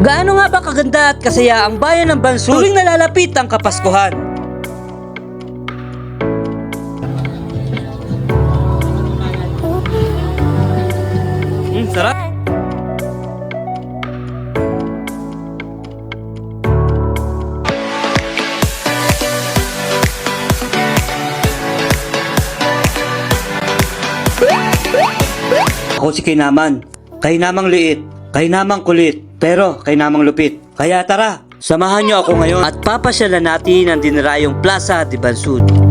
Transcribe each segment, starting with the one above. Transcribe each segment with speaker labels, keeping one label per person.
Speaker 1: Gaano nga ba kaganda at kasaya ang bayan ng Bansud tuwing nalalapit ang Kapaskuhan? Mm, sarap. Ako si Kainaman. Kainamang liit. Kainamang kulit. Pero kainamang lupit. Kaya tara, samahan niyo ako ngayon at papasyalan natin ang dinarayong Plaza de Bansud.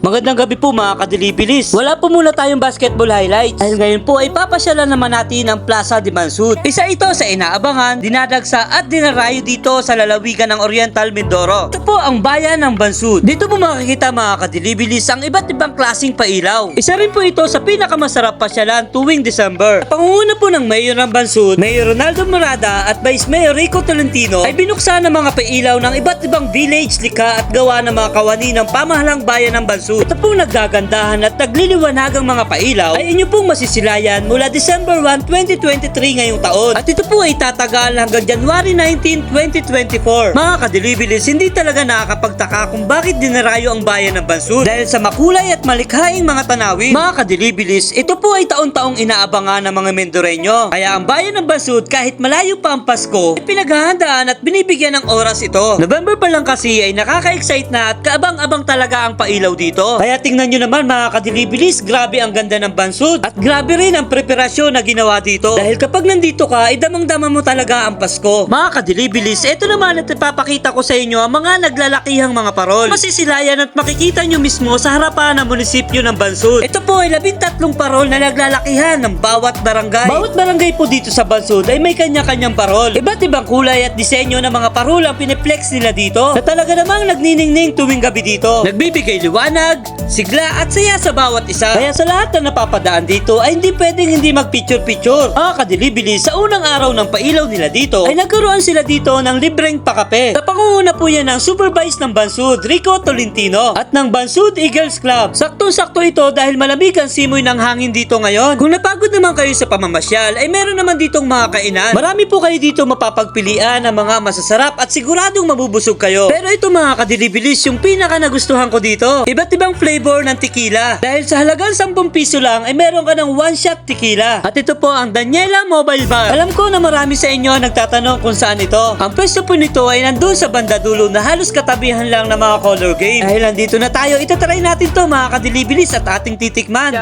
Speaker 1: Magandang gabi po mga kadilibilis. Wala po muna tayong basketball highlights. Dahil ngayon po ay papasyalan naman natin ang Plaza de Mansud. Isa ito sa inaabangan, dinadagsa at dinarayo dito sa lalawigan ng Oriental Mindoro. Ito po ang bayan ng Bansud. Dito po makikita mga kadilibilis ang iba't ibang klasing pailaw. Isa rin po ito sa pinakamasarap pasyalan tuwing December. Pangunguna po ng Mayor ng Bansud, Mayor Ronaldo Morada at Vice Mayor Rico Tolentino ay binuksan ang mga pailaw ng iba't ibang village, lika at gawa ng mga kawani ng pamahalang bayan ng Bansud. Ito pong nagagandahan at nagliliwanagang mga pailaw ay inyo pong masisilayan mula December 1, 2023 ngayong taon. At ito po ay tatagal hanggang January 19, 2024. Mga kadilibilis, hindi talaga nakakapagtaka kung bakit dinarayo ang bayan ng Bansud. Dahil sa makulay at malikhaing mga tanawin. Mga kadilibilis, ito po ay taon-taong inaabangan ng mga Mendoreño. Kaya ang bayan ng Bansud kahit malayo pa ang Pasko, ay pinaghahandaan at binibigyan ng oras ito. November pa lang kasi ay nakaka-excite na at kaabang-abang talaga ang pailaw dito. Kaya tingnan nyo naman mga kadilibilis, grabe ang ganda ng Bansud. At grabe rin ang preparasyon na ginawa dito. Dahil kapag nandito ka, ay damang-dama mo talaga ang Pasko. Mga kadilibilis, ito naman at ipapakita ko sa inyo ang mga naglalakihang mga parol. Masisilayan at makikita nyo mismo sa harapan ng munisipyo ng Bansud. Ito po ay labintatlong parol na naglalakihan ng bawat barangay. Bawat barangay po dito sa Bansud ay may kanya-kanyang parol. Iba't ibang kulay at disenyo ng mga parol ang piniplex nila dito na talaga namang nagniningning tuwing gabi dito. Nagbibigay liwanag, sigla at saya sa bawat isa. Kaya sa lahat na napapadaan dito ay hindi pwedeng hindi magpicture-picture. Mga kadilibili, sa unang araw ng pailaw nila dito ay nagkaroon sila dito ng libreng pakape. Sa pangunguna po yan ng supervise ng Bansud, Rico Tolentino at ng Bansud Eagles Club. Saktong-sakto ito dahil malamig ang simoy ng hangin dito ngayon. Kung napagod naman kayo sa pamamasyal ay meron naman ditong mga kainan. Marami po kayo dito mapapagpilian ng mga masasarap at siguradong mabubusog kayo. Pero ito mga kadilibilis yung pinaka nagustuhan ko dito. Iba't ibang flavor ng tequila. Dahil sa halagang 10 piso lang ay meron ka ng one shot tequila. At ito po ang Daniela Mobile Bar. Alam ko na marami sa inyo ang nagtatanong kung saan ito. Ang pwesto po nito ay nandun sa banda dulo na halos katabihan lang ng mga color game. Dahil nandito na tayo, itatry natin to mga kadilibilis at ating titikman.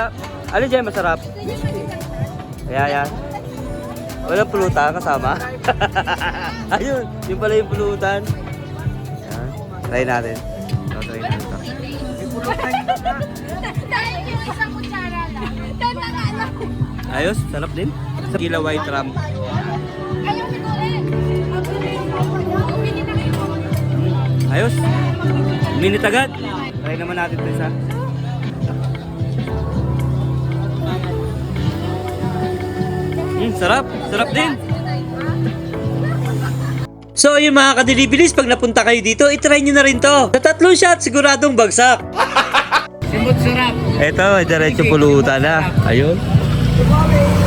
Speaker 2: Ano dyan masarap? Kaya yan. Walang pulutan kasama. Ayun, yun pala yung pulutan. Yan. Try natin. Ayos, sarap din. Sa Kila White Ram.
Speaker 3: Ayaw siguro. Bumili na kayo.
Speaker 2: Ayos. Minute agad. Try naman natin ito isa. Hmm, sarap. Sarap din.
Speaker 1: So yung mga kadilibilis, pag napunta kayo dito, itry nyo na rin to. Sa tatlong shot, siguradong bagsak.
Speaker 2: Ito, may diretso pulutan na. Ayun.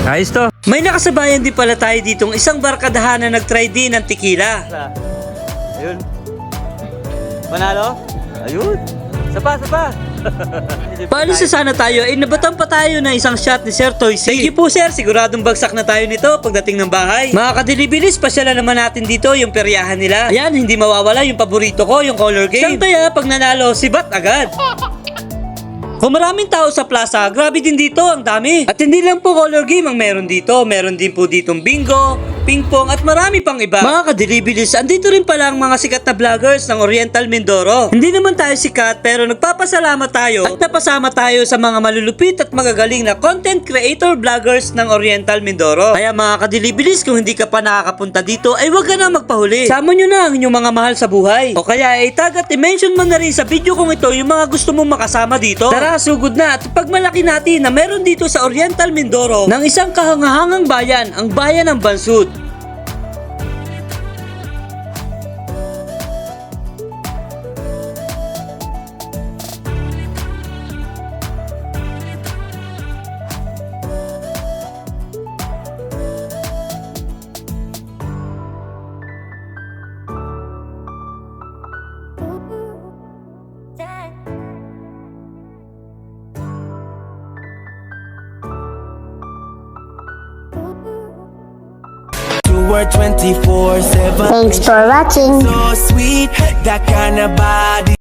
Speaker 2: Ayos to.
Speaker 1: May nakasabayan din pala tayo ditong isang barkadahan na nag-try din ng tequila.
Speaker 2: Ayun. Manalo? Ayun. Sapa, sapa.
Speaker 1: Paano sa sana tayo? Eh, nabatan pa tayo na isang shot ni Sir Toy Thank you po sir, siguradong bagsak na tayo nito pagdating ng bahay. Mga kadilibilis, pasyalan naman natin dito yung peryahan nila. Ayan, hindi mawawala yung paborito ko, yung color game. Siyempre ah, pag nanalo, sibat agad. Kung maraming tao sa plaza, grabe din dito, ang dami. At hindi lang po color game ang meron dito. Meron din po ditong bingo, ping-pong at marami pang iba. Mga kadilibilis, andito rin pala ang mga sikat na vloggers ng Oriental Mindoro. Hindi naman tayo sikat pero nagpapasalamat tayo at napasama tayo sa mga malulupit at magagaling na content creator vloggers ng Oriental Mindoro. Kaya mga kadilibilis, kung hindi ka pa nakakapunta dito, ay wag ka na magpahuli. Sama nyo na ang inyong mga mahal sa buhay. O kaya itag at i-mention mo na rin sa video kong ito yung mga gusto mong makasama dito. Tara, sugod na at pagmalaki natin na meron dito sa Oriental Mindoro ng isang kahangahangang bayan, ang bayan ng Bansud.
Speaker 4: Thanks for watching.
Speaker 5: So sweet, that kind of body.